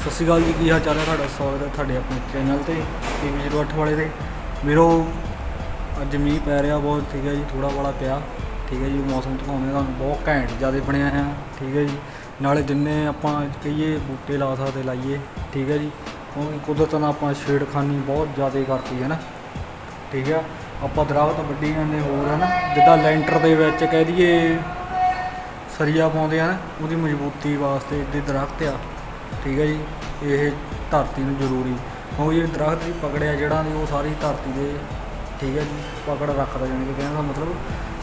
ਸਤਿ ਸ਼੍ਰੀ ਅਕਾਲ ਜੀ, ਕੀ ਹਾਲ ਚਾਲ ਹੈ ਤੁਹਾਡਾ? ਸਵਾਗਤ ਹੈ ਤੁਹਾਡੇ ਆਪਣੇ ਚੈਨਲ ਤੇ ਟੀਵੀ 08 ਵਾਲੇ ਤੇ। ਵੀਰੋ, ਅੱਜ ਮੀਂਹ ਪੈ ਰਿਹਾ ਬਹੁਤ, ਠੀਕ ਹੈ ਜੀ ਥੋੜਾ ਬੜਾ ਪਿਆ। ਠੀਕ ਹੈ ਜੀ, ਮੌਸਮ ਦਿਖਾਉਂਦੇ ਤੁਹਾਨੂੰ, ਬਹੁਤ ਘੈਂਟ ਜ਼ਿਆਦਾ ਬਣਿਆ ਆ ਠੀਕ ਹੈ ਜੀ। ਨਾਲੇ ਜਿੰਨੇ ਆਪਾਂ ਕਹੀਏ ਬੂਟੇ ਲਾ ਸਕਦੇ, ਲਾਈਏ, ਠੀਕ ਹੈ ਜੀ। ਕਿਉਂਕਿ ਕੁਦਰਤ ਨਾਲ ਆਪਾਂ ਛੇੜਖਾਨੀ ਬਹੁਤ ਜ਼ਿਆਦਾ ਕਰਤੀ ਹੈ ਨਾ। ਠੀਕ ਹੈ, ਆਪਾਂ ਦਰਖਤ ਵੱਢੀ ਜਾਂਦੇ ਹੋਰ, ਹੈ ਨਾ। ਜਿੱਦਾਂ ਲੈਂਟਰ ਦੇ ਵਿੱਚ ਕਹਿ ਦਈਏ, ਸਰੀਆ ਪਾਉਂਦੇ ਆ ਨਾ, ਉਹਦੀ ਮਜ਼ਬੂਤੀ ਵਾਸਤੇ ਦੇ ਦਰਖਤ ਆ। ਠੀਕ ਹੈ ਜੀ, ਇਹ ਧਰਤੀ ਨੂੰ ਜ਼ਰੂਰੀ। ਕਿਉਂਕਿ ਜਿਹੜੇ ਦਰਖਤ ਵੀ ਪਕੜਿਆ ਜਿਹੜਾ ਜੜ੍ਹਾਂ ਉਹ ਸਾਰੀ ਧਰਤੀ ਦੇ, ਠੀਕ ਹੈ ਜੀ, ਪਕੜ ਰੱਖਦਾ ਜਾਣੀ ਕਿ ਕਹਿਣ ਦਾ ਮਤਲਬ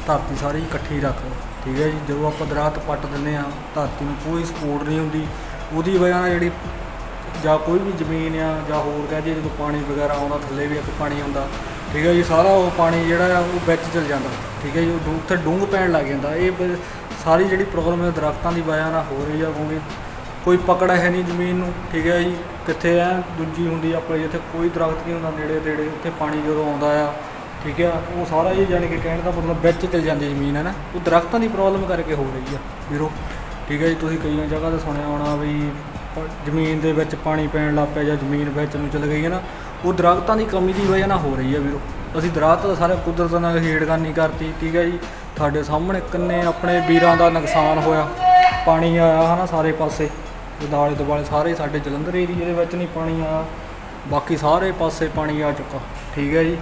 ਧਰਤੀ ਸਾਰੀ ਇਕੱਠੀ ਰੱਖਦਾ ਠੀਕ ਹੈ ਜੀ, ਜਦੋਂ ਆਪਾਂ ਦਰਖਤ ਪੱਟ ਦਿੰਦੇ ਆ ਧਰਤੀ ਨੂੰ ਕੋਈ ਸਪੋਰਟ ਨਹੀਂ ਹੁੰਦੀ। ਉਹਦੀ ਵਜ੍ਹਾ ਨਾਲ ਜਿਹੜੀ ਜਾਂ ਕੋਈ ਵੀ ਜ਼ਮੀਨ ਆ ਜਾਂ ਹੋਰ ਕਹਿ ਦਈਏ ਜਦੋਂ ਪਾਣੀ ਵਗੈਰਾ ਆਉਂਦਾ, ਥੱਲੇ ਵੀ ਇੱਕ ਪਾਣੀ ਆਉਂਦਾ, ਠੀਕ ਹੈ ਜੀ, ਸਾਰਾ ਉਹ ਪਾਣੀ ਜਿਹੜਾ ਆ ਉਹ ਵਿੱਚ ਚਲ ਜਾਂਦਾ। ਠੀਕ ਹੈ ਜੀ, ਉਹ ਉੱਥੇ ਡੂੰਘ ਪੈਣ ਲੱਗ ਜਾਂਦਾ। ਇਹ ਸਾਰੀ ਜਿਹੜੀ ਪ੍ਰੋਬਲਮ ਹੈ ਦਰਖਤਾਂ ਦੀ ਵਜ੍ਹਾ ਨਾਲ ਹੋ ਰਹੀ ਆ, ਕਿਉਂਕਿ ਕੋਈ ਪਕੜ ਹੈ ਨਹੀਂ ਜ਼ਮੀਨ ਨੂੰ, ਠੀਕ ਹੈ ਜੀ। ਕਿੱਥੇ ਐ, ਦੂਜੀ ਹੁੰਦੀ ਆਪਣੇ, ਜਿੱਥੇ ਕੋਈ ਦਰਖਤ ਨਹੀਂ ਹੁੰਦਾ ਨੇੜੇ ਤੇੜੇ, ਉੱਥੇ ਪਾਣੀ ਜਦੋਂ ਆਉਂਦਾ ਆ, ਠੀਕ ਆ, ਉਹ ਸਾਰਾ ਇਹ ਜਾਣੀ ਕਿ ਕਹਿਣ ਦਾ ਮਤਲਬ ਵਿੱਚ ਚਲ ਜਾਂਦੀ ਜ਼ਮੀਨ, ਹੈ ਨਾ। ਉਹ ਦਰਖਤਾਂ ਦੀ ਪ੍ਰੋਬਲਮ ਕਰਕੇ ਹੋ ਰਹੀ ਆ, ਵੀਰੋ। ਠੀਕ ਹੈ ਜੀ, ਤੁਸੀਂ ਕਈਆਂ ਜਗ੍ਹਾ ਤੇ ਸੁਣਿਆ ਹੋਣਾ ਵੀ ਜ਼ਮੀਨ ਦੇ ਵਿੱਚ ਪਾਣੀ ਪੈਣ ਲੱਗ ਪਿਆ ਜਾਂ ਜ਼ਮੀਨ ਵਿੱਚ ਨੂੰ ਚਲ ਗਈ, ਹੈ ਨਾ। ਉਹ ਦਰਖਤਾਂ ਦੀ ਕਮੀ ਦੀ ਵਜ੍ਹਾ ਨਾਲ ਹੋ ਰਹੀ ਹੈ ਵੀਰੋ। ਅਸੀਂ ਦਰਖਤ ਤਾਂ ਸਾਰੇ ਕੁਦਰਤ ਨਾਲ ਛੇੜਖਾਨੀ ਕਰਤੀ, ਠੀਕ ਹੈ ਜੀ। ਤੁਹਾਡੇ ਸਾਹਮਣੇ ਕਿੰਨੇ ਆਪਣੇ ਵੀਰਾਂ ਦਾ ਨੁਕਸਾਨ ਹੋਇਆ। ਪਾਣੀ ਆਇਆ ਹਨਾ ਸਾਰੇ ਪਾਸੇ। ਦੁਆਲੇ ਦੁਆਲੇ ਸਾਰੇ ਸਾਡੇ ਜਲੰਧਰ ਏਰੀਏ ਦੇ ਵਿੱਚ ਨਹੀਂ ਪਾਣੀ ਆਇਆ ਬਾਕੀ ਸਾਰੇ ਪਾਸੇ ਪਾਣੀ ਆ ਚੁੱਕਾ। ਠੀਕ ਹੈ ਜੀ?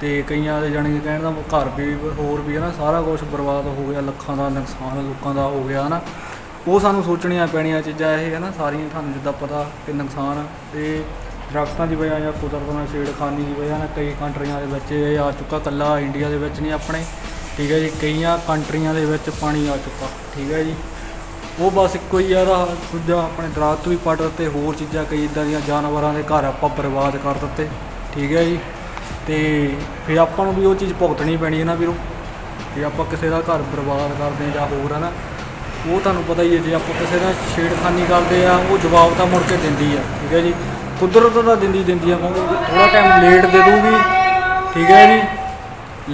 ਤੇ ਕਈਆਂ ਦੇ ਜਾਣੀ ਕਿ ਕਹਿਣ ਦਾ ਘਰ ਵੀ ਹੋਰ ਵੀ ਹੈ ਨਾ, ਸਾਰਾ ਕੁਝ ਬਰਬਾਦ ਹੋ ਗਿਆ, ਲੱਖਾਂ ਦਾ ਨੁਕਸਾਨ ਲੋਕਾਂ ਦਾ ਹੋ ਗਿਆ ਹੈ ਨਾ ਉਹ ਸਾਨੂੰ ਸੋਚਣੀਆਂ ਪੈਣੀਆਂ ਚੀਜ਼ਾਂ ਇਹ ਹੈ ਨਾ, ਸਾਰੀਆਂ ਤੁਹਾਨੂੰ ਜਿੱਦਾਂ ਪਤਾ ਕਿ ਨੁਕਸਾਨ ਤੇ ਦਰਖਤਾਂ ਦੀ ਵਜ੍ਹਾ ਜਾਂ ਕੁਦਰਤ ਨਾਲ ਛੇੜਖਾਨੀ ਦੀ ਵਜ੍ਹਾ ਨਾਲ ਕਈ ਕੰਟਰੀਆਂ ਦੇ ਵਿੱਚ ਇਹ ਆ ਚੁੱਕਾ ਕੱਲਾ ਇੰਡੀਆ ਦੇ ਵਿੱਚ ਨਹੀਂ ਆਪਣੇ। ਠੀਕ ਹੈ ਜੀ? ਕਈਆਂ ਕੰਟਰੀਆਂ ਦੇ ਵਿੱਚ ਪਾਣੀ ਆ ਚੁੱਕਾ। ਠੀਕ ਹੈ ਜੀ? ਉਹ ਬਸ ਇੱਕੋ ਹੀ ਯਾਰ ਦਾ ਦੂਜਾ ਆਪਣੇ ਦਰਖਤ ਵੀ ਪੱਟ ਦਿੱਤੇ, ਹੋਰ ਚੀਜ਼ਾਂ ਕਈ ਇਦਾਂ ਦੀਆਂ ਜਾਨਵਰਾਂ ਦੇ ਘਰ ਆਪਾਂ ਬਰਬਾਦ ਕਰ ਦਿੱਤੇ, ਠੀਕ ਹੈ ਜੀ। ਤੇ ਫਿਰ ਆਪਾਂ ਨੂੰ ਵੀ ਉਹ ਚੀਜ਼ ਭੁਗਤਣੀ ਪੈਣੀ ਹੈ ਨਾ ਵੀਰੋ ਜੇ ਆਪਾਂ ਕਿਸੇ ਦਾ ਘਰ ਬਰਬਾਦ ਕਰਦੇ ਹਾਂ ਜਾਂ ਹੋਰ ਹੈ ਨਾ। ਉਹ ਤੁਹਾਨੂੰ ਪਤਾ ਹੀ ਹੈ, ਜੇ ਆਪਾਂ ਕਿਸੇ ਦਾ ਛੇੜਖਾਨੀ ਕਰਦੇ ਆ ਉਹ ਜਵਾਬ ਤਾਂ ਮੁੜ ਕੇ ਦਿੰਦੀ ਆ, ਠੀਕ ਹੈ ਜੀ। ਕੁਦਰਤ ਤਾਂ ਦਿੰਦੀ ਦਿੰਦੀ ਆ ਕਿਉਂਕਿ ਥੋੜਾ ਟਾਈਮ ਲੇਟ ਦੇ ਦੂਗੀ ਠੀਕ ਹੈ ਜੀ।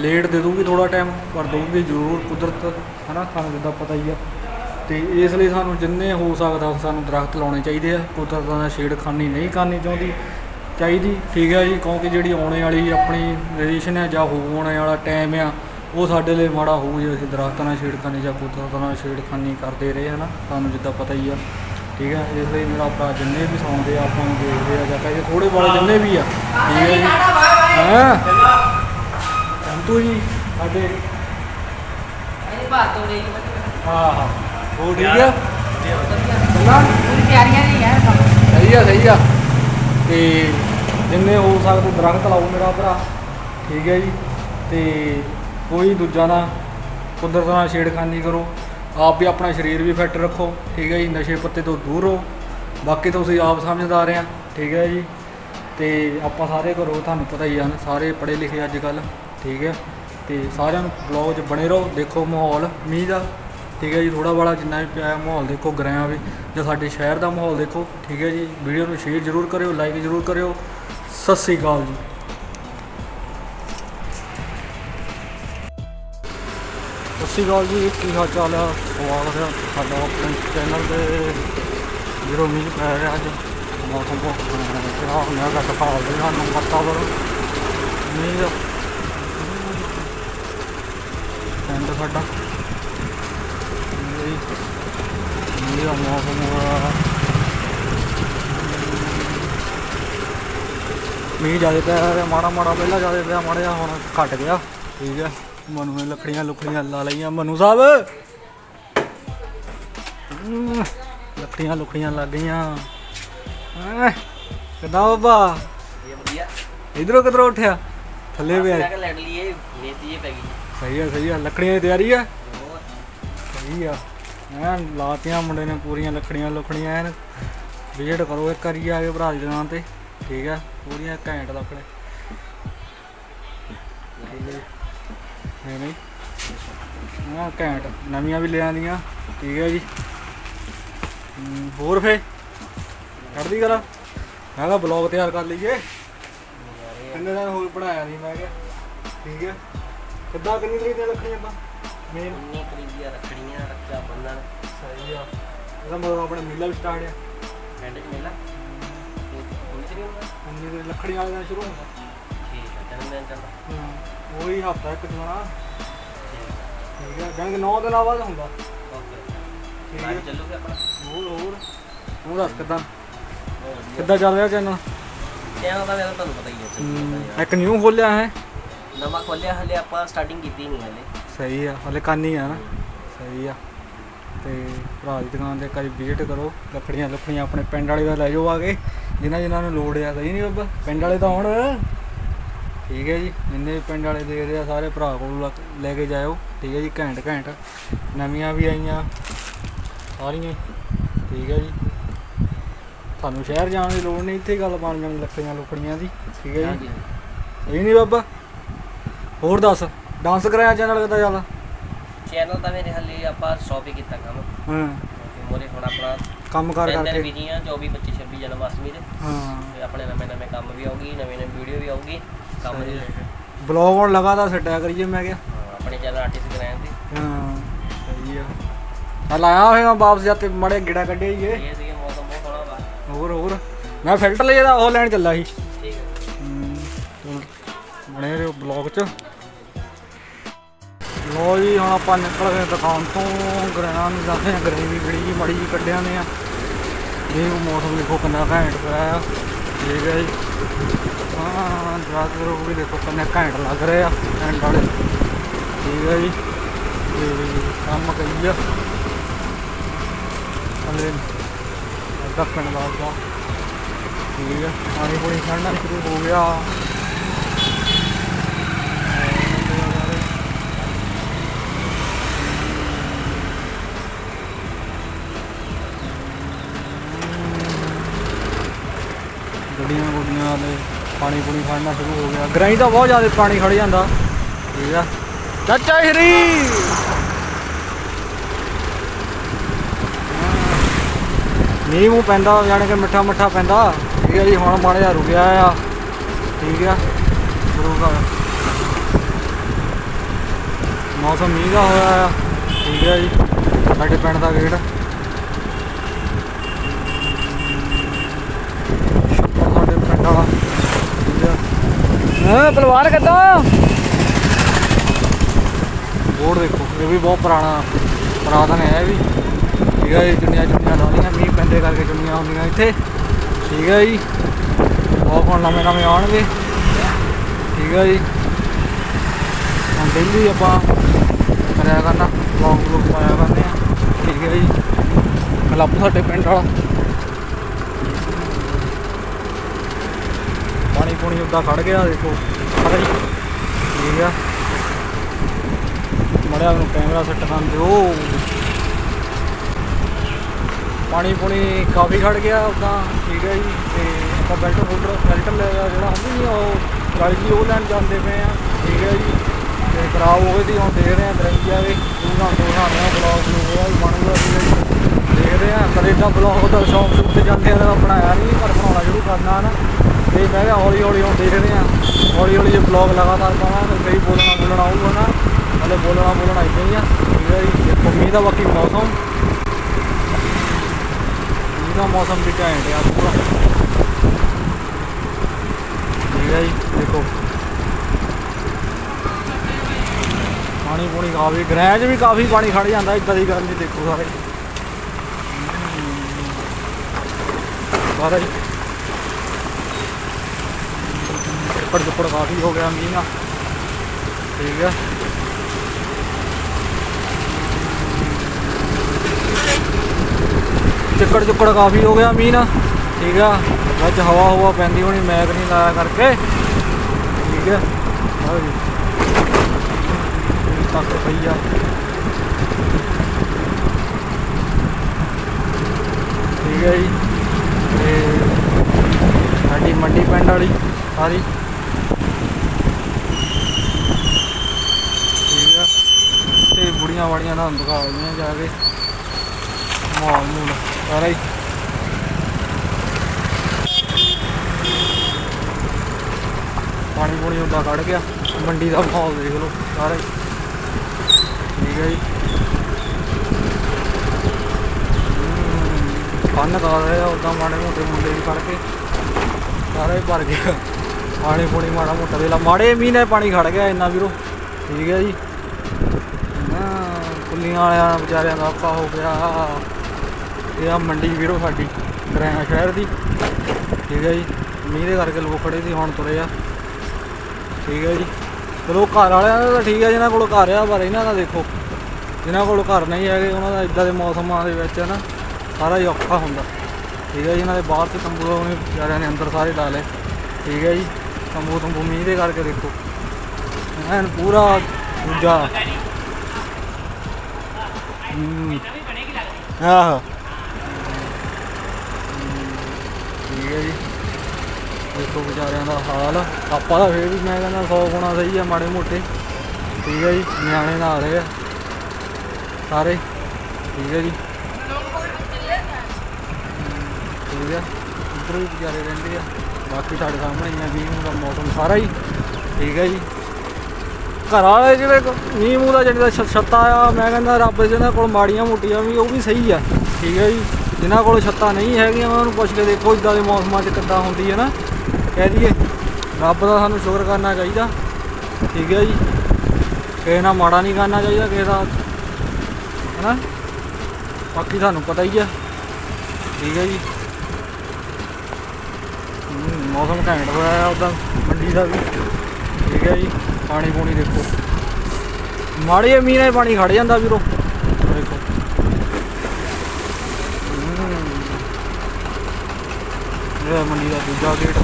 ਲੇਟ ਦੇ ਦੂਗੀ ਥੋੜਾ ਟਾਈਮ ਪਰ ਦਊਗੀ ਜ਼ਰੂਰ ਕੁਦਰਤ ਹਨਾ ਤੁਹਾਨੂੰ ਜਿੱਦਾਂ ਪਤਾ ਹੀ ਆ। ਤੇ ਇਸ ਲਈ ਸਾਨੂੰ ਜਿੰਨੇ ਹੋ ਸਕਦਾ ਸਾਨੂੰ ਦਰਖਤ ਲਾਉਣੇ ਚਾਹੀਦੇ ਆ। ਕੁਦਰਤ ਨਾਲ ਛੇੜਖਾਨੀ ਨਹੀਂ ਕਰਨੀ ਚਾਹੁੰਦੀ। ਚਾਹੀਦੀ ਠੀਕ ਹੈ ਜੀ ਕਿਉਂਕਿ ਜਿਹੜੀ ਆਉਣੇ ਵਾਲੀ ਆਪਣੀ ਜਨਰੇਸ਼ਨ ਹੈ ਜਾਂ ਹੋਣ ਵਾਲਾ ਟਾਈਮ ਆ ਉਹ ਸਾਡੇ ਲਈ ਮਾੜਾ ਹੋਊ ਜੇ ਅਸੀਂ ਦਰਖਤਾਂ ਨਾਲ ਛੇੜਖਾਨੀ ਜਾਂ ਕੁਦਰਤ ਨਾਲ ਛੇੜਖਾਨੀ ਕਰਦੇ ਰਹੇ ਹਨਾ ਤੁਹਾਨੂੰ ਜਿੱਦਾਂ ਪਤਾ ਹੀ ਆ। ਠੀਕ ਹੈ ਇਸ ਲਈ ਮੇਰਾ ਭਰਾ ਜਿੰਨੇ ਵੀ ਸੌਂਦੇ ਆ ਆਪਾਂ ਨੂੰ ਦੇਖਦੇ ਆ ਜਾਂ ਕਹੇ ਥੋੜੇ ਵਾਲੇ ਜਿੰਨੇ ਵੀ ਆ ਠੀਕ ਹੈ ਜੀ। ਹਾਂ? ਸੰਤੂ ਜੀ ਸਾਡੇ ਇਹਦੇ ਬਾਤ ਹੋ ਰਹੀ ਹੈ। ਹਾਂ ਹਾਂ। ਉਹ ਠੀਕ ਆ? ਚੰਗਾ ਪੂਰੀ ਤਿਆਰੀਆਂ ਨਹੀਂ ਹੈ ਕੰਮ ਸਹੀ ਆ ਸਹੀ ਆ। ਤੇ ਜਿੰਨੇ ਹੋ ਸਕਦੇ ਦਰਖਤ ਲਾਓ ਮੇਰਾ ਭਰਾ। ਠੀਕ ਹੈ ਜੀ। ਤੇ ਕੋਈ ਦੂਜਾ ਨਾ ਕੁਦਰਤ ਨਾਲ ਛੇੜਖਾਨੀ ਕਰੋ। ਆਪ ਵੀ ਆਪਣਾ ਸਰੀਰ ਵੀ ਫਿੱਟ ਰੱਖੋ। ਠੀਕ ਹੈ ਜੀ। ਨਸ਼ੇ ਪੱਤੇ ਤੋਂ ਦੂਰ ਰਹੋ। ਬਾਕੀ ਤੁਸੀਂ ਆਪ ਸਮਝਦਾਰ ਆ। ਠੀਕ ਹੈ ਜੀ। ਤੇ ਆਪਾਂ ਸਾਰੇ ਘਰੋਂ ਤੁਹਾਨੂੰ ਪਤਾ ਹੀ ਆ ਨਾ ਸਾਰੇ ਪੜ੍ਹੇ ਲਿਖੇ ਅੱਜ ਕੱਲ ਠੀਕ ਹੈ। ਤੇ ਸਾਰਿਆਂ ਨੂੰ ਬਲੌਗ 'ਚ ਬਣੇ ਰਹੋ। ਦੇਖੋ ਮਾਹੌਲ। ਮੀਂਹ ਦਾ ਠੀਕ ਹੈ ਜੀ ਥੋੜਾ ਬੜਾ ਜਿੰਨਾ ਵੀ ਪਿਆ ਮਾਹੌਲ ਦੇਖੋ, ਗਰਾਇਆ ਵੀ, ਜਾਂ ਸਾਡੇ ਸ਼ਹਿਰ ਦਾ ਮਾਹੌਲ ਦੇਖੋ, ਠੀਕ ਹੈ ਜੀ। ਵੀਡੀਓ ਨੂੰ ਸ਼ੇਅਰ ਜ਼ਰੂਰ ਕਰਿਓ ਲਾਈਕ ਜ਼ਰੂਰ ਕਰਿਓ। ਸਤਿ ਸ੍ਰੀ ਅਕਾਲ ਜੀ। ਸਤਿ ਸ਼੍ਰੀ ਅਕਾਲ ਜੀ, ਕੀ ਹਾਲ ਚਾਲ ਹੈ ਸਵਾਗਤ ਹੈ ਸਾਡਾ ਆਪਣੇ ਚੈਨਲ 'ਤੇ। ਜਦੋਂ ਮੀਂਹ ਪੈ ਰਿਹਾ ਅੱਜ ਮੌਸਮ ਬਹੁਤ ਖਰਾਬ ਹੋਇਆ ਦਾ ਦਿਖਾ ਦੇ ਸਾਨੂੰ ਵਾਤਾਵਰਨ। ਮੀਂਹ ਦਾ ਪਿੰਡ ਸਾਡਾ ਇਹ ਮੀਂਹ ਦਾ ਮੌਸਮ ਮੀਂਹ ਜ਼ਿਆਦਾ ਪੈ ਮਾੜਾ ਮਾੜਾ ਪਹਿਲਾਂ ਜ਼ਿਆਦਾ ਪਿਆ ਮਾੜਾ ਹੁਣ ਘਟ ਗਿਆ ਠੀਕ ਹੈ ਮਨੂ ਨੇ ਲੱਕੜੀਆਂ ਲੁਕੜੀਆਂ ਲਾ ਲਈਆਂ ਮਨੂ ਸਾਹਿਬ ਲੱਕੜੀਆਂ ਲੁਕੜੀਆਂ ਲੱਗ ਗਈਆਂ ਹੈਂ, ਕਿੱਦਾਂ ਬਾਬਾ ਇਧਰੋਂ ਕਿਧਰੋਂ ਉੱਠਿਆ ਥੱਲੇ ਪਿਆ ਸਹੀ ਆ ਸਹੀ ਆ ਲੱਕੜੀਆਂ ਦੀ ਤਿਆਰੀ ਆ ਸਹੀ ਆ ਐਨ ਲਾਤੀਆਂ ਮੁੰਡੇ ਨੇ ਪੂਰੀਆਂ ਲੱਕੜੀਆਂ ਲੁਕੜੀਆਂ ਐਨ। ਵਿਜ਼ਿਟ ਕਰੋ ਇੱਕ ਵਾਰੀ, ਆ ਕੇ ਭਰਾ ਦੀ ਦੁਕਾਨ ਤੇ। ਠੀਕ ਆ, ਪੂਰੀਆਂ ਘੈਂਟ ਲੱਕੜੇ ਨਹੀਂ ਨਹੀਂ। ਹਾਂ ਘੈਂਟ, ਨਵੀਆਂ ਵੀ ਲੈ ਆਂਦੀਆਂ। ਠੀਕ ਹੈ ਜੀ। ਹੋਰ ਫੇ? ਕਰਦੀ ਕਰਾ ਮੈਂ ਕਿਹਾ ਬਲੌਗ ਤਿਆਰ ਕਰ ਲਈਏ। ਕਿੰਨੇ ਦਿਨ ਹੋਰ ਬਣਾਇਆ ਨਹੀਂ ਮੈਂ ਕਿਹਾ। ਠੀਕ ਹੈ ਕਿੱਦਾਂ, ਕਿੰਨੀ ਤਰੀਕ ਦੀਆਂ ਲੱਕੜੀਆਂ ਤਾਂ ਮੇਨ। ਇੰਨੀ ਕਰੀਬੀਆਂ ਰੱਖੜੀਆਂ ਰੱਖਿਆ ਬੰਨਣ ਸਹੀ ਆ। ਇਹਦਾ ਮਤਲਬ ਆਪਣਾ ਮੇਲਾ ਵੀ ਸਟਾਰਟ ਆ। ਪਿੰਡ ਚ ਮੇਲਾ? ਉਨੀ ਤਰੀਕ ਨੂੰ ਉਨੀ ਦੇ ਲੱਖੜੀ ਵਾਲੇ ਦਿਨ ਸ਼ੁਰੂ ਹੁੰਦਾ। ਠੀਕ ਹੈ ਜਨਮ ਦਿਨ ਚੱਲਦਾ। ਹਾਂ। ਉਹੀ ਹਫਤਾ ਇੱਕ ਚਲਾਣਾ ਠੀਕ ਹੈ ਠੀਕ ਹੈ ਜਾਨ ਕਿ 9 ਦਿਨਾਂ ਬਾਅਦ ਹੁੰਦਾ। ਓਕੇ। ਠੀਕ ਹੈ ਲਾਈਵ ਚੱਲੂਗਾ ਆਪਣਾ? ਹੋਰ ਹੋਰ। ਤੂੰ ਦੱਸ ਕਿੱਦਾਂ? ਚੱਲ ਰਿਹਾ ਚੈਨਲ? ਚੈਨਲ ਦਾ ਤੁਹਾਨੂੰ ਪਤਾ ਹੀ ਹੈ। ਇੱਕ ਨਿਊ ਖੋਲਿਆ ਹੈ। ਨਵਾਂ ਖੋਲਿਆ ਹਲੇ ਆਪਾਂ ਸਟਾਰਟਿੰਗ ਕੀਤੀ ਨਹੀਂ ਹਲੇ। ਸਹੀ ਆ ਹਲੇ ਕਾਨੀ ਆ ਨਾ। ਸਹੀ ਆ। ਤੇ ਭਰਾ ਦੀ ਦੁਕਾਨ ਤੇ ਕਰੀ ਵਿਜ਼ਿਟ ਕਰੋ। ਲੱਕੜੀਆਂ ਲੱਕੜੀਆਂ ਆਪਣੇ ਪਿੰਡ ਵਾਲੇ ਦਾ ਲੈ ਜਾਓ ਆ ਕੇ। ਜਿਨ੍ਹਾਂ ਜਿਨ੍ਹਾਂ ਨੂੰ ਲੋੜ ਆ ਸਹੀ ਨਹੀਂ ਬੱਬਾ? ਪਿੰਡ ਵਾਲੇ ਤਾਂ ਆਉਣ। ਠੀਕ ਹੈ ਜੀ। ਜਿੰਨੇ ਵੀ ਪਿੰਡ ਵਾਲੇ ਦੇਖਦੇ ਆ ਸਾਰੇ ਭਰਾ ਕੋਲ ਲੈ ਕੇ ਜਾਇਓ। ਠੀਕ ਹੈ ਜੀ ਘੈਂਟ ਘੈਂਟ। ਨਵੀਆਂ ਵੀ ਆਈਆਂ। ਸਾਰੀਆਂ। ਠੀਕ ਹੈ ਜੀ। ਤੁਹਾਨੂੰ ਸ਼ਹਿਰ ਜਾਣ ਦੀ ਲੋੜ ਨਹੀਂ ਇੱਥੇ ਗੱਲ ਬਣ ਜਾਣੀ ਲੱਕੜੀਆਂ ਲੁਕੜੀਆਂ ਦੀ। ਠੀਕ ਹੈ ਜੀ। ਇਹ ਨਹੀਂ ਬਾਬਾ? ਹੋਰ ਦੱਸ। ਡਾਂਸ ਕਰਾਇਆ ਚੈਨਲ ਕਿੱਦਾਂ ਚੱਲਦਾ? ਚੈਨਲ ਤਾਂ ਮੇਰੇ ਹਲੇ ਆਪਾਂ ਸਟਾਪ ਹੀ ਕੀਤਾ ਕੰਮ। ਹਾਂ। ਮੋਰੇ ਹੁਣ ਆਪਣਾ ਕੰਮ ਕਾਰ ਕਰਕੇ। ਬਿਜ਼ੀ ਆ 24 25 26 ਜਨਮ ਅਸ਼ਟਮੀ ਦੇ। ਹਾਂ। ਤੇ ਆਪਣੇ ਨਵੇਂ ਨਵੇਂ ਕੰਮ ਵੀ ਆਉਗੀ ਨਵੇਂ ਨਵੇਂ ਵੀਡੀਓ ਵੀ ਆਉਗੀ ਕੰਮ ਦੇ related। ਬਲੌਗ ਹੁਣ ਲਗਾਤਾਰ ਸੱਟਿਆ ਕਰੀਏ ਮੈਂ ਕਿਹਾ। ਆਪਣੇ ਚੈਨਲ ਆਰਟਿਸਟ ਗ੍ਰੈਂਡ ਦੀ। ਹਾਂ ਸਹੀ ਆ। ਚੱਲ ਆਇਆ ਹੋਏਗਾ ਵਾਪਸ ਜਾ ਤੇ ਮੜੇ ਗਿੜਾ ਕੱਢਿਆ ਹੀ ਇਹ ਸੀਗੇ ਮੌਸਮ ਬਹੁਤ ਸੋਹਣਾ ਵਾ। ਹੋਰ ਹੋਰ। ਮੈਂ ਫਿਲਟਰ ਲਈ ਇਹਦਾ ਉਹ ਲੈਣ ਚੱਲਾ ਸੀ। ਠੀਕ ਹੈ ਬਣੇ ਰਹੋ ਬਲੌਗ 'ਚ। ਲੋ ਜੀ, ਹੁਣ ਆਪਾਂ ਨਿਕਲ ਗਏ ਦੁਕਾਨ ਤੋਂ। ਗਰਾਂ ਨੂੰ ਜਾਂਦੇ ਆ ਗਰਮੀ ਬੜੀ ਜੀ ਮੜੀ ਜੀ ਕੱਢਿਆ ਨੇ ਆ। ਇਹ ਮੌਸਮ ਦੇਖੋ ਕਿੰਨਾ ਘੈਂਟ ਪਿਆ ਆ। ਠੀਕ ਹੈ ਜੀ। ਹਾਂ ਰਾਤ ਨੂੰ ਵੀ ਦੇਖੋ ਕਿੰਨੇ ਘੈਂਟ ਲੱਗ ਰਹੇ ਆ ਐਂਡ ਵਾਲੇ। ਠੀਕ ਹੈ ਜੀ। ਤੇ ਕੰਮ ਕਰੀ ਆ। ਹਲੇ ਦੱਖਣ ਦਾ। ਠੀਕ ਹੈ ਪਾਣੀ ਪੂਣੀ ਖੜਨਾ ਸ਼ੁਰੂ ਹੋ ਗਿਆ। ਗੱਡੀਆਂ ਪਾਣੀ ਪੂਣੀ ਖੜਨਾ ਸ਼ੁਰੂ ਹੋ ਗਿਆ। ਗਰਾਈ ਤਾਂ ਬਹੁਤ ਜ਼ਿਆਦਾ ਪਾਣੀ ਖੜ ਜਾਂਦਾ। ਠੀਕ ਆ। ਚਾਚਾ ਹਰੀ ਮੀਂਹ ਮੂੰਹ ਪੈਂਦਾ ਜਾਣੇ ਕਿ ਮਿੱਠਾ ਮਿੱਠਾ ਪੈਂਦਾ। ਠੀਕ ਹੈ ਜੀ, ਹੁਣ ਮਾੜਾ ਜਿਹਾ ਰੁਕਿਆ ਆ। ਠੀਕ ਆ। ਰੁਕਾ ਮੌਸਮ ਮੀਂਹ ਦਾ ਹੋਇਆ ਆ। ਠੀਕ ਹੈ ਜੀ। ਸਾਡੇ ਪਿੰਡ ਦਾ ਗੇਟ ਛੱਪੜ ਸਾਡੇ ਪਿੰਡ ਵਾਲਾ ਠੀਕ ਆ ਹਾਂ ਪਲਵਾਰ ਕਿੱਦਾਂ ਬੋਰਡ ਦੇਖੋ, ਇਹ ਵੀ ਬਹੁਤ ਪੁਰਾਣਾ, ਪੁਰਾਤਨ ਹੈ ਇਹ ਵੀ। ਠੀਕ ਹੈ ਜੀ, ਚੁੰਨੀਆਂ ਚੁੰਨੀਆਂ ਲਾਉਣੀਆਂ, ਮੀਂਹ ਪੈਂਦੇ ਕਰਕੇ ਚੁੰਨੀਆਂ ਹੁੰਦੀਆਂ ਇੱਥੇ। ਠੀਕ ਹੈ ਜੀ, ਬਹੁਤ ਹੁਣ ਨਵੇਂ ਨਵੇਂ ਆਉਣਗੇ। ਠੀਕ ਹੈ ਜੀ। ਹੁਣ ਡੇਲੀ ਆਪਾਂ ਕਰਿਆ ਕਰਨਾ ਵਲੌਗ ਵਲੌਗ ਪਾਇਆ ਕਰਨੇ ਆ। ਠੀਕ ਹੈ ਜੀ। ਕਲੱਬ ਸਾਡੇ ਪਿੰਡ ਵਾਲਾ। ਪਾਣੀ ਪੂਣੀ ਉੱਦਾਂ ਖੜ ਗਿਆ, ਦੇਖੋ। ਖੜ ਜੀ ਠੀਕ ਆ। ਮੜਿਆ ਨੂੰ ਕੈਮਰਾ ਸੈੱਟ ਕਰਨ ਦਿਓ। ਪਾਣੀ ਪੂਣੀ ਕਾਫੀ ਖੜ ਗਿਆ ਉਦਾਂ, ਠੀਕ ਹੈ ਜੀ। ਤੇ ਆਪਾਂ ਬੈਲਟ ਹੋਲਡਰ ਬੈਲਟ ਲੈ ਜਿਹੜਾ ਹੁੰਦੀ ਨਹੀਂ ਉਹ, ਗਾੜੀ ਜੀ ਉਹ ਲੈਣ ਜਾਂਦੇ ਪਏ ਆ, ਠੀਕ ਹੈ ਜੀ। ਤੇ ਖਰਾਬ ਹੋ ਗਈ ਸੀ, ਹੁਣ ਦੇਖ ਰਹੇ ਆ ਦਰੰਗੀਆ ਦੇ ਉਹਨਾਂ ਤੋਂ ਸਾਨੂੰ ਬਲੌਗ ਨੂੰ ਹੋਇਆ ਵੀ ਬਣੂਗਾ ਠੀਕ ਹੈ ਜੀ। ਦੇਖਦੇ ਆ ਕਦੇ ਤਾਂ ਬਲੌਗ ਦਾ ਸ਼ੌਂਕ ਸ਼ੁਰੂ ਤੇ ਜਾਂਦੇ ਆ, ਤਾਂ ਬਣਾਇਆ ਨਹੀਂ, ਪਰ ਬਣਾਉਣਾ ਸ਼ੁਰੂ ਕਰਨਾ ਨਾ। ਤੇ ਮੈਂ ਹੌਲੀ ਹੌਲੀ ਹੁਣ ਦੇਖਦੇ ਆ ਹੌਲੀ ਹੌਲੀ ਜੇ ਬਲੌਗ ਲਗਾਤਾਰ ਪਾਵਾਂਗੇ ਕਈ ਬੋਲਣਾ ਬੋਲਣਾ ਆਊਗਾ ਨਾ। ਹਲੇ ਬੋਲਣਾ ਬੋਲਣਾ ਇੱਦਾਂ ਹੀ ਆ। ਠੀਕ ਹੈ ਜੀ ਦਾ ਬਾਕੀ ਮੌਸਮ। ਮੀਂਹ ਮੌਸਮ ਵੀ ਘੈਂਟ ਆ ਪੂਰਾ। ਠੀਕ ਹੈ ਜੀ ਦੇਖੋ। ਪਾਣੀ ਪੂਣੀ ਕਾਫੀ, ਗ੍ਰਹਿ 'ਚ ਵੀ ਕਾਫੀ ਪਾਣੀ ਖੜ ਜਾਂਦਾ, ਇਦਾਂ ਦੀ ਗੱਲ ਨਹੀਂ ਦੇਖੋ ਸਾਰੇ। ਸਾਰਾ ਹੀ ਚੱਪੜ ਚੁੱਪੜ ਕਾਫੀ ਹੋ ਗਿਆ ਮੀਂਹ ਨਾਲ। ਠੀਕ ਹੈ ਚਿੱਕੜ ਚੁੱਕੜ ਕਾਫੀ ਹੋ ਗਿਆ ਮੀਂਹ ਨਾਲ। ਠੀਕ ਆ। ਵਿੱਚ ਹਵਾ ਹਵਾ ਪੈਂਦੀ ਹੋਣੀ ਮੈਕ ਨਹੀਂ ਲਾਇਆ ਕਰਕੇ। ਠੀਕ ਹੈ ਆਹ ਜੀ। ਤੱਕ ਪਈ ਆ। ਠੀਕ ਹੈ ਜੀ। ਤੇ ਸਾਡੀ ਮੰਡੀ ਪਿੰਡ ਵਾਲੀ, ਸਾਰੀ ਠੀਕ ਆ ਤੇ ਵਾੜੀਆਂ ਨਾਲ ਦਿਖਾ ਦਿੰਦੇ ਆ ਜਾ ਕੇ। ਮਾਹੌਲ ਮੂਲ ਸਾਰਾ ਹੀ। ਪਾਣੀ ਪੂਣੀ ਹੁੰਦਾ ਕੱਢ ਗਿਆ, ਮੰਡੀ ਦਾ ਮਾਹੌਲ ਦੇਖ ਲਓ, ਸਾਰਾ ਹੀ। ਠੀਕ ਹੈ ਜੀ। ਫਨ ਕਰ ਰਹੇ ਆ ਉਦਾਂ ਮਾੜੇ ਮੋਟੇ ਮੁੰਡੇ ਵੀ ਫੜ ਕੇ। ਸਾਰਾ ਹੀ ਭਰ ਗਿਆ। ਪਾਣੀ ਪੂਣੀ ਮਾੜਾ ਮੋਟਾ ਦੇ ਲਾ। ਮਾੜੇ ਮੀਂਹ ਨੇ ਪਾਣੀ ਖੜ ਗਿਆ ਇੰਨਾ ਵੀਰੋ। ਠੀਕ ਹੈ ਜੀ। ਹਾਂ ਵਾਲਿਆਂ ਵਿਚਾਰਿਆਂ ਦਾ ਔਖਾ ਹੋ ਗਿਆ। ਇਹ ਆ ਮੰਡੀ ਵੀਰੋ ਸਾਡੀ ਗ੍ਰਾਂ ਸ਼ਹਿਰ ਦੀ। ਠੀਕ ਹੈ ਜੀ, ਮੀਂਹ ਦੇ ਕਰਕੇ ਲੋਕ ਖੜੇ ਸੀ, ਹੁਣ ਤੁਰੇ ਆ। ਠੀਕ ਹੈ ਜੀ। ਚਲੋ ਘਰ ਵਾਲਿਆਂ ਦਾ ਤਾਂ ਠੀਕ ਹੈ ਜਿਹਨਾਂ ਕੋਲ ਘਰ ਆ, ਪਰ ਇਹਨਾਂ ਦਾ ਦੇਖੋ। ਜਿਹਨਾਂ ਕੋਲ ਘਰ ਨਹੀਂ ਹੈਗੇ, ਉਹਨਾਂ ਦਾ ਇਦਾਂ ਦੇ ਮੌਸਮਾਂ ਦੇ ਵਿੱਚ ਨਾ ਸਾਰਾ ਹੀ ਔਖਾ ਹੁੰਦਾ। ਠੀਕ ਹੈ ਜੀ, ਇਹਨਾਂ ਦੇ ਬਾਹਰ ਤੇ ਤੰਬੂ ਉਹਨੇ ਵਿਚਾਰਿਆਂ ਨੇ ਅੰਦਰ ਸਾਰੇ ਲਾ ਲਏ। ਠੀਕ ਹੈ ਜੀ ਤੰਬੂ ਤੰਬੂ ਮੀਂਹ ਦੇ ਕਰਕੇ ਦੇਖੋ। ਐਨ ਪੂਰਾ ਦੂਜਾ। ਆਹ। ਠੀਕ ਹੈ ਜੀ। ਦੇਖੋ ਵਿਚਾਰਿਆਂ ਦਾ ਹਾਲ। ਆਪਾਂ ਦਾ ਫੇਰ ਵੀ ਮੈਂ ਕਹਿੰਦਾ 100 ਗੁਣਾ ਸਹੀ ਆ ਮਾੜੇ ਮੋਟੇ। ਠੀਕ ਹੈ ਜੀ ਨਿਆਣੇ ਨਹਾ ਰਹੇ ਆ। ਸਾਰੇ। ਠੀਕ ਹੈ ਜੀ। ਠੀਕ ਹੈ। ਇੱਧਰ ਵੀ ਵਿਚਾਰੇ ਰਹਿੰਦੇ ਆ। ਬਾਕੀ ਸਾਡੇ ਸਾਹਮਣੇ ਆ ਵੀ ਦਾ ਮੌਸਮ ਸਾਰਾ ਹੀ। ਠੀਕ ਹੈ ਜੀ। ਘਰ ਵਾਲੇ ਜਿਹੜੇ ਕ- ਮੂੰਹ ਦਾ ਜਿਹੜੇ ਛ- ਛੱਤਾਂ ਆ, ਮੈਂ ਕਹਿੰਦਾ ਰੱਬ ਜਿਹਨਾਂ ਕੋਲ ਮਾੜੀਆਂ ਮੋਟੀਆਂ ਵੀ, ਉਹ ਵੀ ਸਹੀ ਆ। ਠੀਕ ਹੈ ਜੀ। ਜਿਨ੍ਹਾਂ ਕੋਲ ਛੱਤਾਂ ਨਹੀਂ ਹੈਗੀਆਂ ਉਹਨਾਂ ਨੂੰ ਪੁੱਛ ਕੇ ਦੇਖੋ, ਇਦਾਂ ਦੇ ਮੌਸਮਾਂ 'ਚ ਕਿੱਦਾਂ ਹੁੰਦੀ ਹੈ ਨਾ। ਕਹਿ ਦਈਏ, ਰੱਬ ਦਾ ਸਾਨੂੰ ਸ਼ੁਕਰ ਕਰਨਾ ਚਾਹੀਦਾ। ਠੀਕ ਹੈ ਜੀ। ਕਿਸੇ ਨਾਲ ਮਾੜਾ ਨਹੀਂ ਕਰਨਾ ਚਾਹੀਦਾ, ਕਿਸੇ ਦਾ ਹਨਾ? ਬਾਕੀ ਤੁਹਾਨੂੰ ਪਤਾ ਹੀ ਆ। ਠੀਕ ਹੈ ਜੀ। ਮੌਸਮ ਘੈਂਟ ਹੋਇਆ ਆ ਉਦਾਂ, ਮੰਡੀ ਦਾ ਵੀ। ਠੀਕ ਹੈ ਜੀ। ਪਾਣੀ ਪੂਣੀ ਦੇਖੋ। ਮਾੜੇ ਮੀਂਹ ਨਾਲ ਪਾਣੀ ਖੜ ਜਾਂਦਾ ਵੀਰੋ। ਦੇਖੋ। ਇਹ ਮੰਡੀ ਦਾ ਦੂਜਾ ਗੇਟ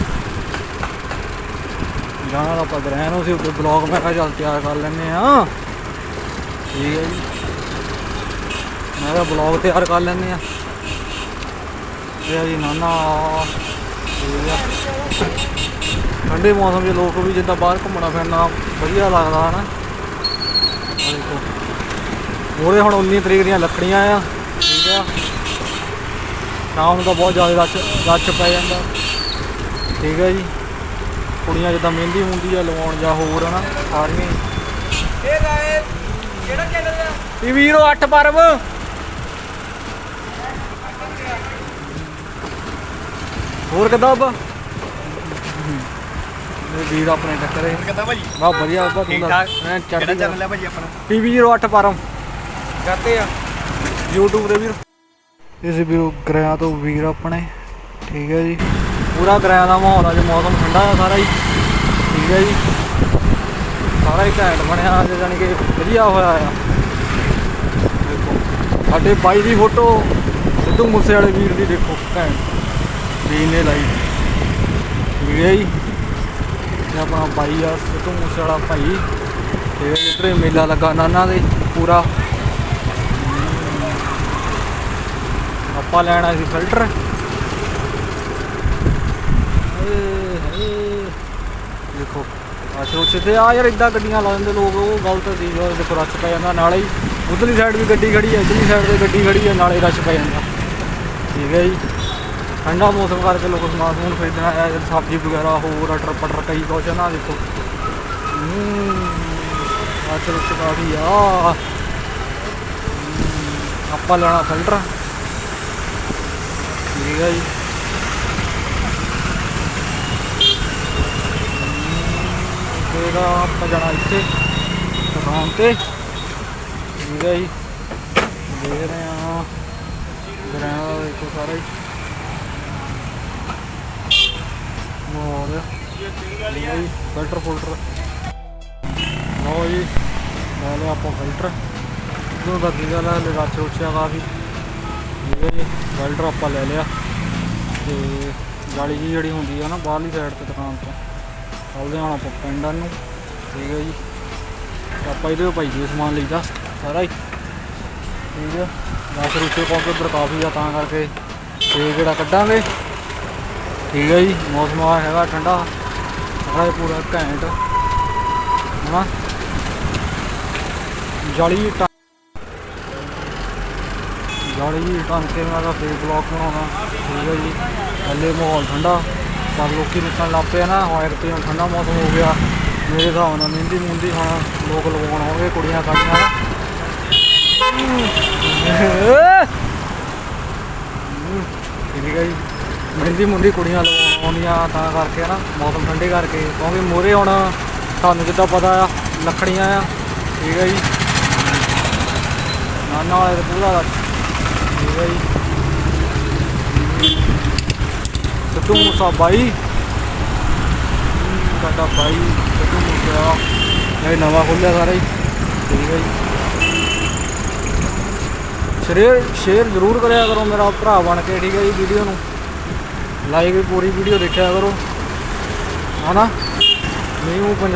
ਜਾਣਾ ਤਾਂ ਆਪਾਂ ਗ੍ਰਹਿ ਨੂੰ ਸੀ ਉੱਤੇ ਬਲੌਗ ਮੈਂ ਕਿਹਾ ਚੱਲ ਤਿਆਰ ਕਰ ਲੈਨੇ ਆ ਠੀਕ ਹੈ ਜੀ। ਮੈਂ ਕਿਹਾ ਬਲੌਗ ਤਿਆਰ ਕਰ ਲੈਨੇ ਆ ਇਹ ਆ ਜੀ ਨਾਨਾ। ਠੀਕ ਆ। ਠੰਡੇ ਮੌਸਮ 'ਚ ਲੋਕ ਵੀ ਜਿੱਦਾਂ ਬਾਹਰ ਘੁੰਮਣਾ ਫਿਰਨਾ ਵਧੀਆ ਲੱਗਦਾ ਹਨਾ? ਦੇਖੋ। ਉਹਦੇ ਹੁਣ 19 ਤਰੀਕ ਦੀਆਂ ਲੱਕੜੀਆਂ ਆ ਠੀਕ ਆ। ਸ਼ਾਮ ਨੂੰ ਤਾਂ ਬਹੁਤ ਜ਼ਿਆਦਾ ਰੱਛ ਰੱਛ ਪੈ ਜਾਂਦਾ। ਠੀਕ ਹੈ ਜੀ। ਕੁੜੀਆਂ ਜਿੱਦਾਂ ਮਹਿੰਦੀ ਹੁੰਦੀ ਆ ਲਵਾਉਣ ਜਾਂ ਹੋਰ ਹਨਾ ਸਾਰੀਆਂ। ਇਹ ਗਾਇ ਕਿਹੜਾ ਚੈਨਲ ਆ? ਇਹ ਵੀਰੋ 8 ਪਰਮ ਹੋਰ ਕਿੱਦਾਂ ਬਾ ਇਹ ਵੀਰ ਆਪਣੇ ਟੱਕਰੇ ਕਿੱਦਾਂ ਭਾਜੀ। ਬਾ ਵਧੀਆ ਬਾ ਠੀਕ ਠਾਕ। ਮੈਂ ਕਿਹੜਾ ਚੈਨਲ ਹੈ ਭਾਜੀ ਆਪਣਾ? ਟੀਵੀ 08 ਪਰਮ ਕਰਦੇ ਆ। YouTube ਤੇ ਵੀਰ। ਇਸ ਵੀਰੋ ਗ੍ਰਿਆਂ ਤੋਂ ਵੀਰ ਆਪਣੇ। ਠੀਕ ਹੈ ਜੀ। ਪੂਰਾ ਗ੍ਰਿਆਂ ਦਾ ਮਾਹੌਲ ਅੱਜ ਮੌਸਮ ਠੰਡਾ ਆ ਸਾਰਾ ਹੀ। ਠੀਕ ਹੈ ਜੀ। ਸਾਰਾ ਹੀ ਘੈਂਟ ਬਣਿਆ ਅੱਜ ਜਾਣੀ ਕਿ ਵਧੀਆ ਹੋਇਆ ਆ। ਦੇਖੋ ਸਾਡੇ ਬਾਈ ਦੀ ਫੋਟੋ ਸਿੱਧੂ ਮੂਸੇ ਵਾਲੇ ਵੀਰ ਦੀ ਦੇਖੋ ਘੈਂਟ। ਵੀਰ ਨੇ ਲਾਈ। ਠੀਕ ਹੈ ਜੀ। ਆਪਣਾ ਬਾਈ ਆ, ਸਿੱਧੂ ਮੂਸੇ ਵਾਲਾ ਭਾਈ। ਤੇ ਇੱਧਰ ਮੇਲਾ ਲੱਗਾ ਨਾਨਾ ਦੇ, ਪੂਰਾ। ਆਪਾਂ ਲੈਣਾ ਸੀ ਫਿਲਟਰ। ਦੇਖੋ, ਅੱਛਾ ਉੱਚੇ ਤੇ ਆ ਯਾਰ, ਇਦਾਂ ਗੱਡੀਆਂ ਲਾ ਦਿੰਦੇ ਲੋਕ, ਉਹ ਗਲਤ ਸੀ, ਉਹ ਦੇਖੋ, ਰਸ਼ ਪੈ ਜਾਂਦਾ। ਨਾਲੇ ਹੀ ਉਧਰਲੀ ਸਾਈਡ ਵੀ ਗੱਡੀ ਖੜੀ ਹੈ ਇਧਰਲੀ ਸਾਈਡ ਤੇ ਗੱਡੀ ਖੜੀ ਹੈ ਨਾਲੇ ਰਸ਼ ਪੈ ਜਾਂਦਾ। ਠੀਕ ਹੈ ਜੀ। ਠੰਡਾ ਮੌਸਮ ਕਰਕੇ ਲੋਕ ਸਮਾਨ ਸਮੂਨ ਖਰੀਦਣਾ ਆਇਆ ਜਦ ਸਬਜ਼ੀ ਵਗੈਰਾ ਹੋਰ, ਅਟਰ ਪਟਰ ਕਈ ਕੁਛ ਨਾ ਦੇਖੋ। ਆ ਚਲੋ ਕਾਫੀ ਆ। ਆਪਾਂ ਲੈਣਾ ਫਿਲਟਰ। ਠੀਕ ਹੈ ਜੀ। ਇਹਦਾ ਆਪਾਂ ਜਾਣਾ ਇੱਥੇ, ਦੁਕਾਨ ਤੇ। ਠੀਕ ਹੈ ਜੀ। ਦੇ ਰਹੇ ਹਾਂ। ਗਰਾਂ ਦੇਖੋ ਸਾਰਾ ਹੀ। ਹੋਰ। ਠੀਕ ਹੈ ਜੀ ਫਿਲਟਰ ਫੁਲਟਰ। ਲਓ ਜੀ, ਲੈ ਲਿਆ ਆਪਾਂ ਫਿਲਟਰ ਉਹ ਦਾ ਕੀ ਗੱਲ ਹੈ ਲਗਾ ਸੋਚਿਆ ਕਾਫੀ। ਠੀਕ ਹੈ ਜੀ ਫਿਲਟਰ ਆਪਾਂ ਲੈ ਲਿਆ। ਤੇ ਗਾਲੀ ਜੀ ਜਿਹੜੀ ਹੁੰਦੀ ਆ ਨਾ, ਬਾਹਰਲੀ ਸਾਈਡ ਤੇ ਦੁਕਾਨ ਤੋਂ। ਚੱਲਦੇ ਹਾਂ ਆਪਾਂ ਪਿੰਡਾਂ ਨੂੰ। ਠੀਕ ਹੈ ਜੀ। ਆਪਾਂ ਇਹਦੇ ਤੋਂ ਭਾਈ ਜੀ ਸਮਾਨ ਲਈਦਾ, ਸਾਰਾ ਹੀ। ਠੀਕ ਹੈ। 10 ਰੁਪਏ ਕਿਉਂਕਿ ਉੱਧਰ ਕਾਫੀ ਆ, ਤਾਂ ਕਰਕੇ ਤੇ ਜਿਹੜਾ ਕੱਢਾਂਗੇ। ਠੀਕ ਹੈ ਜੀ, ਮੌਸਮ ਆ ਹੈਗਾ ਠੰਡਾ, ਸਾਰਾ ਪੂਰਾ ਘੈਂਟ, ਹਨਾ? ਜਾਲੀ ਜਾਲੀ ਗਾੜੀ ਜੀ ਟਾਂ ਕੇ ਫੇਸ ਬਲੌਕ ਬਣਾਉਣਾ? ਠੀਕ ਹੈ ਜੀ ਹੱਲੇ ਮਾਹੌਲ ਠੰਡਾ, ਪਰ ਲੋਕੀ ਨਿਕਲਣ ਲੱਗ ਪਏ ਨਾ ਹੋਇਰ ਤੇ ਹੁਣ ਠੰਡਾ ਮੌਸਮ ਹੋ ਗਿਆ। ਮੇਰੇ ਹਿਸਾਬ ਨਾਲ ਮਹਿੰਦੀ ਮੁੰਦੀ ਹੁਣ ਲੋਕ ਲਗਾਉਣ ਆਉਣਗੇ, ਕੁੜੀਆਂ ਕਾੜੀਆਂ ਠੀਕ ਹੈ ਜੀ। ਮਹਿੰਦੀ ਮੁੰਦੀ ਕੁੜੀਆਂ ਲਗਾਉਣ ਆਉਂਦੀਆਂ ਤਾਂ ਕਰਕੇ ਨਾ ਮੌਸਮ ਠੰਡੇ ਕਰਕੇ ਕਿਉਂਕਿ ਮੋਰੇ ਹੁਣ ਤੁਹਾਨੂੰ ਜਿੱਦਾਂ ਪਤਾ ਆ ਲੱਕੜੀਆਂ ਆ ਠੀਕ ਹੈ ਜੀ। ਨਾਲ ਵਾਲੇ ਦਾ ਪੂਰਾ ਠੀਕ ਹੈ ਜੀ। ਸੱਤੂ ਮੂਸਾ ਬਾਈ ਹਮ, ਸਾਡਾ ਬਾਈ ਸੱਤੂ ਮੂਸਾ ਇਹ ਨਵਾਂ ਖੁੱਲਿਆ ਸਾਰਾ ਹੀ ਠੀਕ ਹੈ ਜੀ। ਸ਼ੇਅਰ ਸ਼ੇਅਰ ਜ਼ਰੂਰ ਕਰਿਆ ਕਰੋ ਮੇਰਾ ਭਰਾ ਬਣ ਕੇ ਠੀਕ ਹੈ ਜੀ ਵੀਡੀਓ ਨੂੰ। ਲਾਈਕ ਵੀ ਪੂਰੀ ਵੀਡੀਓ ਦੇਖਿਆ ਕਰੋ। ਹਨਾ? ਨਹੀਂ ਉਹ ਪੰਜ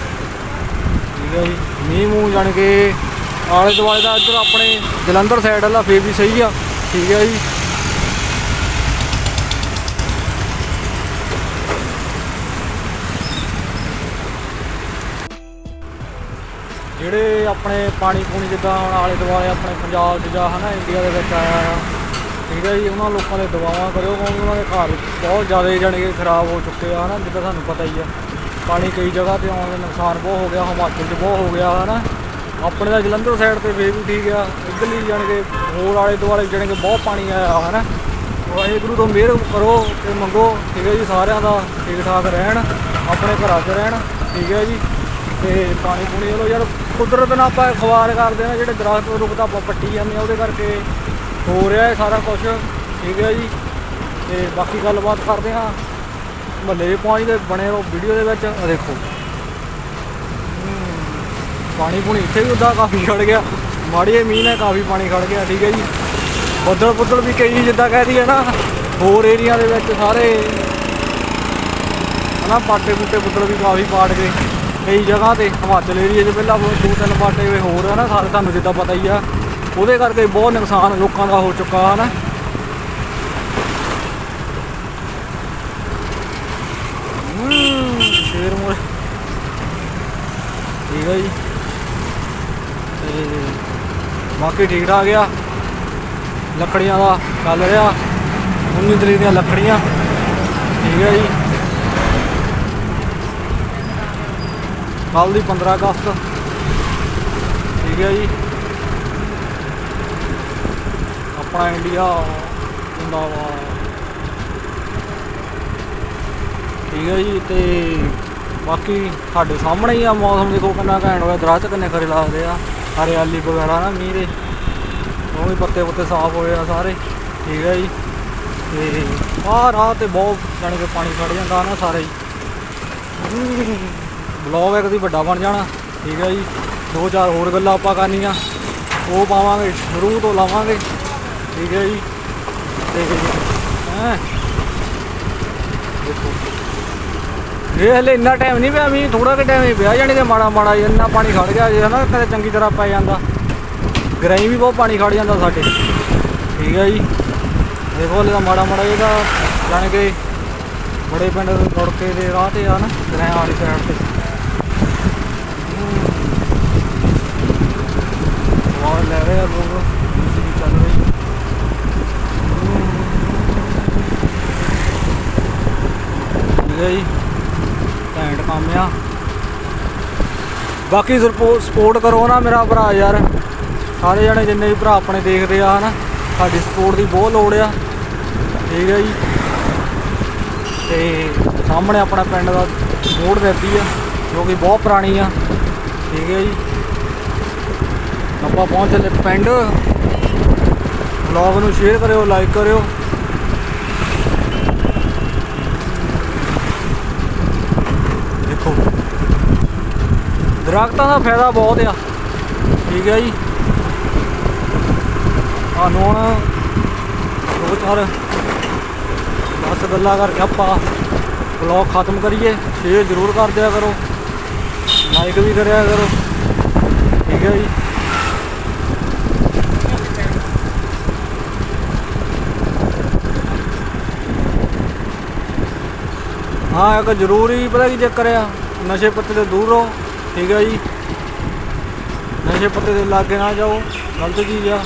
ਠੀਕ ਹੈ ਜੀ। ਮੀਂਹ ਮੂੰਹ ਜਾਣ ਕੇ ਆਲੇ ਦੁਆਲੇ ਦਾ ਇੱਧਰ ਆਪਣੇ ਜਲੰਧਰ ਸਾਈਡ ਵਾਲਾ ਫੇਰ ਵੀ ਸਹੀ ਆ। ਠੀਕ ਹੈ ਜੀ। ਜਿਹੜੇ ਆਪਣੇ ਪਾਣੀ ਪੂਣੀ ਜਿੱਦਾਂ ਆਲੇ ਦੁਆਲੇ ਆਪਣੇ ਪੰਜਾਬ 'ਚ ਜਾਂ ਹਨਾ ਇੰਡੀਆ ਦੇ ਵਿੱਚ ਆਇਆ ਆ, ਠੀਕ ਹੈ ਜੀ, ਉਹਨਾਂ ਲੋਕਾਂ ਦੇ ਦੁਆਵਾਂ ਕਰਿਓ, ਕਿਉਂਕਿ ਉਹਨਾਂ ਦੇ ਘਰ ਬਹੁਤ ਜ਼ਿਆਦਾ ਜਾਣੀ ਕਿ ਖਰਾਬ ਹੋ ਚੁੱਕੇ ਆ ਹਨਾ, ਜਿੱਦਾਂ ਤੁਹਾਨੂੰ ਪਤਾ ਹੀ ਆ। ਪਾਣੀ ਕਈ ਜਗ੍ਹਾ ਤੇ ਆਉਣ ਦਾ ਨੁਕਸਾਨ ਬਹੁਤ ਹੋ ਗਿਆ, ਹਿਮਾਚਲ 'ਚ ਬਹੁਤ ਹੋ ਗਿਆ ਹਨਾ। ਆਪਣੇ ਦਾ ਜਲੰਧਰ ਸਾਈਡ ਤੇ ਫੇਰ ਵੀ ਠੀਕ ਆ, ਇੱਧਰਲੀ ਜਾਣੀ ਕਿ ਹੋਰ ਆਲੇ ਦੁਆਲੇ ਜਾਣੀ ਕਿ ਬਹੁਤ ਪਾਣੀ ਆਇਆ ਹਨਾ। ਵਾਹਿਗੁਰੂ ਤੋਂ ਮਿਹਰ ਕਰੋ ਤੇ ਮੰਗੋ, ਠੀਕ ਹੈ ਜੀ, ਸਾਰਿਆਂ ਦਾ ਠੀਕ ਠਾਕ ਰਹਿਣ, ਆਪਣੇ ਘਰਾਂ 'ਚ ਰਹਿਣ, ਠੀਕ ਹੈ ਜੀ। ਤੇ ਪਾਣੀ ਪੂਣੀ ਵੱਲੋਂ ਯਾਰ ਕੁਦਰਤ ਨਾਲ ਆਪਾਂ ਖਵਾਰ ਕਰਦੇ ਆ ਜਿਹੜੇ ਦਰਖਤ ਰੁੱਖ ਆਪਾਂ ਪੱਟੀ ਜਾਂਦੇ ਆ ਉਹਦੇ ਕਰਕੇ ਹੋ ਰਿਹਾ ਹੈ ਸਾਰਾ ਕੁਝ ਠੀਕ ਹੈ ਜੀ। ਤੇ ਬਾਕੀ ਗੱਲਬਾਤ ਕਰਦੇ ਹਾਂ। ਮਹੱਲੇ ਪਹੁੰਚਦੇ ਬਣੇ ਰਹੋ ਵੀਡੀਓ ਦੇ ਵਿੱਚ। ਦੇਖੋ। ਪਾਣੀ ਪੂਣੀ ਇੱਥੇ ਵੀ ਉਦਾਂ ਕਾਫੀ ਖੜ ਗਿਆ। ਮਾੜੀ ਮੀਂਹ ਨੇ ਕਾਫੀ ਪਾਣੀ ਖੜ ਗਿਆ, ਠੀਕ ਹੈ ਜੀ। ਬੱਦਲ ਬੁੱਦਲ ਵੀ ਕਈ ਜਿੱਦਾਂ ਕਹਿ ਦਈਏ ਨਾ, ਹੋਰ ਏਰੀਆ ਦੇ ਵਿੱਚ ਸਾਰੇ ਹਨਾ, ਪਾਟੇ ਬੂਟੇ ਬੁੱਦਲ ਵੀ ਕਾਫੀ ਪਾੜ ਗਏ। ਕਈ ਜਗ੍ਹਾ ਤੇ ਹਿਮਾਚਲ ਏਰੀਆ 'ਚ ਪਹਿਲਾਂ ਦੋ ਤਿੰਨ ਪਾਟੇ ਹੋਏ, ਹੋਰ ਹਨਾ ਸਾਰੇ ਤੁਹਾਨੂੰ ਜਿੱਦਾਂ ਪਤਾ ਹੀ ਆ। ਉਹਦੇ ਕਰਕੇ ਬਹੁਤ ਨੁਕਸਾਨ ਲੋਕਾਂ ਦਾ ਹੋ ਚੁੱਕਾ ਹਨਾ। ਸ਼ੇਰ ਮੋਰ ਠੀਕ ਹੈ ਜੀ। ਤੇ ਬਾਕੀ ਠੀਕ ਠਾਕ ਆ। ਲੱਕੜੀਆਂ ਦਾ ਚੱਲ ਰਿਹਾ 19 ਤਰੀਕ ਦੀਆਂ ਲੱਕੜੀਆਂ। ਠੀਕ ਹੈ ਜੀ। ਕੱਲ ਦੀ 15 ਅਗਸਤ। ਠੀਕ ਹੈ ਜੀ। ਆਪਣਾ ਇੰਡੀਆ ਜਿੰਦਾਬਾਦ। ਠੀਕ ਹੈ ਜੀ, ਤੇ ਬਾਕੀ ਸਾਡੇ ਸਾਹਮਣੇ ਹੀ ਆ ਮੌਸਮ। ਦੇਖੋ ਕਿੰਨਾ ਘੈਂਟ ਹੋਇਆ। ਦਰਖਤ ਕਿੰਨੇ ਖਰੇ ਲੱਗਦੇ ਆ। ਹਰਿਆਲੀ ਵਗੈਰਾ ਨਾ ਮੀਂਹ ਦੇ। ਉਹ ਵੀ ਪੱਤੇ ਪੁੱਤੇ ਸਾਫ਼ ਹੋਏ ਆ ਸਾਰੇ। ਠੀਕ ਹੈ ਜੀ। ਤੇ ਆਹ ਰਾਹ ਤੇ ਬਹੁਤ ਜਾਣੀ ਕਿ ਪਾਣੀ ਖੜ ਜਾਂਦਾ ਨਾ ਸਾਰੇ। ਬਲੌਗ ਇੱਕ ਦੀ ਵੱਡਾ ਬਣ ਜਾਣਾ। ਠੀਕ ਹੈ ਜੀ। ਦੋ ਚਾਰ ਹੋਰ ਗੱਲਾਂ ਆਪਾਂ ਕਰਨੀਆਂ। ਉਹ ਪਾਵਾਂਗੇ ਸ਼ੁਰੂ ਤੋਂ ਲਾਵਾਂਗੇ। ਠੀਕ ਹੈ ਜੀ। ਤੇ ਹੈਂ? ਦੇਖੋ। ਇਹ ਹਲੇ ਇੰਨਾ ਟਾਈਮ ਨਹੀਂ ਪਿਆ ਮੀਂਹ ਥੋੜਾ ਕਿ ਟਾਈਮ ਹੀ ਪਿਆ ਜਾਣੀ ਕਿ ਮਾੜਾ ਮਾੜਾ ਜਿਹਾ, ਇੰਨਾ ਪਾਣੀ ਖੜ ਗਿਆ। ਜੇ ਹਨਾ ਕਦੇ ਚੰਗੀ ਤਰ੍ਹਾਂ ਪੈ ਜਾਂਦਾ। ਗਰਾਈ ਵੀ ਬਹੁਤ ਪਾਣੀ ਖੜ ਜਾਂਦਾ ਸਾਡੇ। ਠੀਕ ਹੈ ਜੀ। ਦੇਖੋ ਹਲੇ ਤਾਂ ਮਾੜਾ ਮਾੜਾ ਇਹਦਾ ਜਾਣ ਕੇ ਬੜੇ ਪਿੰਡ ਦੇ ਤੜਕੇ ਦੇ ਰਾਹ ਤੇ ਆ ਨਾ ਗਰਾਇਆ ਵਾਲੀ ਸਾਈਡ ਤੇ। ਵਾਹ ਲੈ ਰਹੇ ਆ ਲੋਕ। ਮਿਊਜ਼ਿਕ ਚੱਲ ਠੀਕ ਹੈ। ਜੀ। ਘੈਂਟ ਕੰਮ ਆ। ਬਾਕੀ ਸਪੋਰਟ ਕਰੋ ਨਾ ਮੇਰਾ ਭਰਾ ਯਾਰ। ਸਾਰੇ ਜਣੇ ਜਿੰਨੇ ਵੀ ਭਰਾ ਆਪਣੇ ਦੇਖਦੇ ਆ, ਹਨਾ। ਸਾਡੀ ਸਪੋਰਟ ਦੀ ਬਹੁਤ ਲੋੜ ਆ। ਠੀਕ ਹੈ ਜੀ। ਤੇ ਸਾਹਮਣੇ ਆਪਣਾ ਪਿੰਡ ਦਾ ਮੋੜ ਦਿੱਤੀ ਆ, ਜੋ ਕਿ ਬਹੁਤ ਪੁਰਾਣੀ ਆ। ਠੀਕ ਹੈ ਜੀ। ਆਪਾਂ ਪਹੁੰਚ ਚੱਲੇ ਪਿੰਡ। ਵਲੌਗ ਨੂੰ ਸ਼ੇਅਰ ਕਰਿਓ ਲਾਈਕ ਕਰਿਓ। ਦੇਖੋ। ਦਰਖਤਾਂ ਦਾ ਫਾਇਦਾ ਬਹੁਤ ਆ। ਠੀਕ ਹੈ ਜੀ। ਸਾਨੂੰ ਹੁਣ ਦੋ ਚਾਰ ਬਸ ਗੱਲਾਂ ਕਰਕੇ ਆਪਾਂ ਵਲੌਗ ਖਤਮ ਕਰੀਏ। ਸ਼ੇਅਰ ਜ਼ਰੂਰ ਕਰ ਦਿਆ ਕਰੋ। ਲਾਈਕ ਵੀ ਕਰਿਆ ਕਰੋ। ਠੀਕ ਹੈ ਜੀ। ਹਾਂ, ਇੱਕ ਜ਼ਰੂਰੀ ਪਤਾ ਕੀ ਚੱਕਰ ਆ? ਨਸ਼ੇ ਪੱਤੇ ਤੋਂ ਦੂਰ ਰਹੋ, ਠੀਕ ਹੈ ਜੀ? ਨਸ਼ੇ ਪੱਤੇ ਦੇ ਲਾਗੇ ਨਾ ਜਾਓ, ਗਲਤ ਚੀਜ਼ ਆ।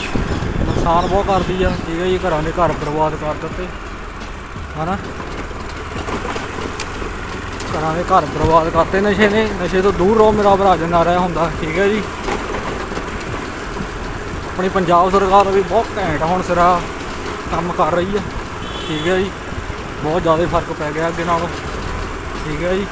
ਨੁਕਸਾਨ ਬਹੁਤ ਕਰਦੀ ਆ, ਠੀਕ ਹੈ ਜੀ? ਘਰਾਂ ਦੇ ਘਰ ਬਰਬਾਦ ਕਰ ਦਿੱਤੇ। ਹਨਾ? ਘਰਾਂ ਦੇ ਘਰ ਬਰਬਾਦ ਕਰਤੇ ਨਸ਼ੇ ਨੇ। ਨਸ਼ੇ ਤੋਂ ਦੂਰ ਰਹੋ, ਮੇਰਾ ਭਰਾ, ਜਨਾ ਰਿਹਾ ਹੁੰਦਾ, ਠੀਕ ਹੈ ਜੀ? ਆਪਣੀ ਪੰਜਾਬ ਸਰਕਾਰ ਵੀ ਬਹੁਤ ਘੈਂਟ ਹੁਣ ਸਿਰਾ ਕੰਮ ਕਰ ਰਹੀ ਹੈ ਠੀਕ ਹੈ ਜੀ? ਬਹੁਤ ਜ਼ਿਆਦਾ ਫ਼ਰਕ ਪੈ ਗਿਆ ਅੱਗੇ ਨਾਲੋਂ। ਠੀਕ ਹੈ ਜੀ।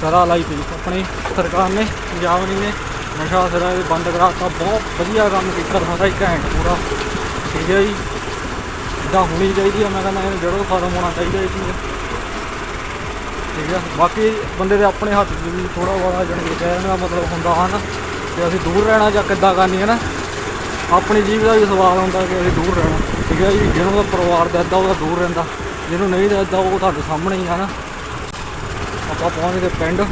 ਸਰਾ ਲਾਈ ਪਈ ਆਪਣੀ। ਸਰਕਾਰ ਨੇ, ਪੰਜਾਬ ਨੇ ਨੇ, ਨਸ਼ਾ ਸਰਾ ਇਹ ਬੰਦ ਕਰਾਤਾ। ਬਹੁਤ ਵਧੀਆ ਕੰਮ ਕੀਤਾ। ਸਾਰਾ ਇੱਕ ਘੈਂਟ ਪੂਰਾ। ਠੀਕ ਹੈ ਜੀ। ਇਦਾਂ ਹੋਣੀ ਚਾਹੀਦੀ। ਹੈ ਮੈਂ ਕਹਿੰਦਾ ਇਹਨੂੰ ਜੜੋਂ ਖਤਮ ਹੋਣਾ ਚਾਹੀਦਾ ਇਹ ਚੀਜ਼। ਠੀਕ ਹੈ। ਬਾਕੀ ਬੰਦੇ ਦੇ ਆਪਣੇ ਹੱਥ 'ਚ ਵੀ ਥੋੜਾ ਬਹੁਤਾ ਜਾਣੀ ਕਿ ਕਹਿਣ ਦਾ ਮਤਲਬ ਹੁੰਦਾ ਹਨ ਕਿ ਅਸੀਂ ਦੂਰ ਰਹਿਣਾ ਜਾਂ ਕਿੱਦਾਂ ਕਰਨੀ ਹੈ ਨਾ। ਆਪਣੀ ਜੀਵ ਦਾ ਵੀ ਸਵਾਲ ਹੁੰਦਾ ਕਿ ਅਸੀਂ ਦੂਰ ਰਹਿਣਾ। ਠੀਕ ਹੈ ਜੀ, ਜਿਹਨੂੰ ਦਾ ਪਰਿਵਾਰ ਦਾ ਇੱਦਾਂ ਉਹਦਾ ਦੂਰ ਰਹਿੰਦਾ, ਜਿਹਨੂੰ ਨਹੀਂ ਦਾ ਇੱਦਾਂ ਉਹ ਤੁਹਾਡੇ ਸਾਹਮਣੇ ਹੀ ਆ ਨਾ। ਆਪਾਂ ਪਹੁੰਚ ਗਏ ਪਿੰਡ।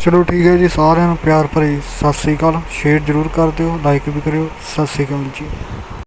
ਚਲੋ ਠੀਕ ਹੈ ਜੀ, ਸਾਰਿਆਂ ਨੂੰ ਪਿਆਰ ਭਰੀ ਸਤਿ ਸ੍ਰੀ ਅਕਾਲ। ਸ਼ੇਅਰ ਜ਼ਰੂਰ ਕਰ ਦਿਓ ਲਾਈਕ ਵੀ ਕਰਿਓ, ਸਤਿ ਸ੍ਰੀ ਅਕਾਲ ਜੀ।